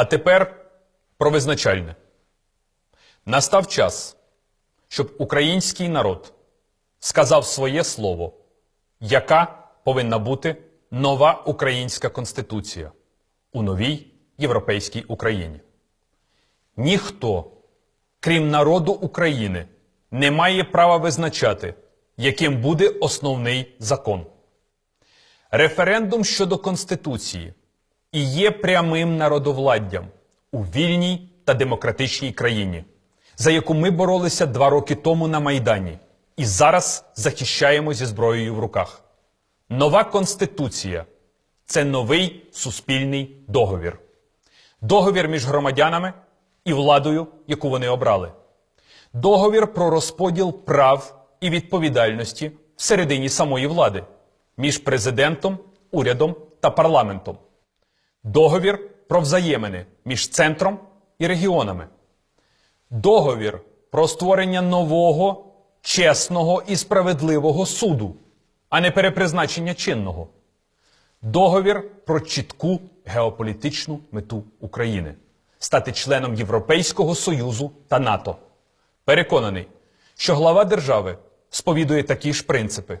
А тепер про визначальне. Настав час, щоб український народ сказав своє слово, яка повинна бути нова українська конституція у новій європейській Україні. Ніхто, крім народу України, не має права визначати, яким буде основний закон. Референдум щодо Конституції і є прямим народовладдям у вільній та демократичній країні, за яку ми боролися два роки тому на Майдані і зараз захищаємо зі зброєю в руках. Нова Конституція це новий суспільний договір. Договір між громадянами і владою, яку вони обрали. Договір про розподіл прав і відповідальності всередині самої влади між президентом, урядом та парламентом. Договір про взаємини між центром і регіонами. Договір про створення нового, чесного і справедливого суду, а не перепризначення чинного. Договір про чітку геополітичну мету України стати членом Європейського Союзу та НАТО. Переконаний, що глава держави сповідує такі ж принципи.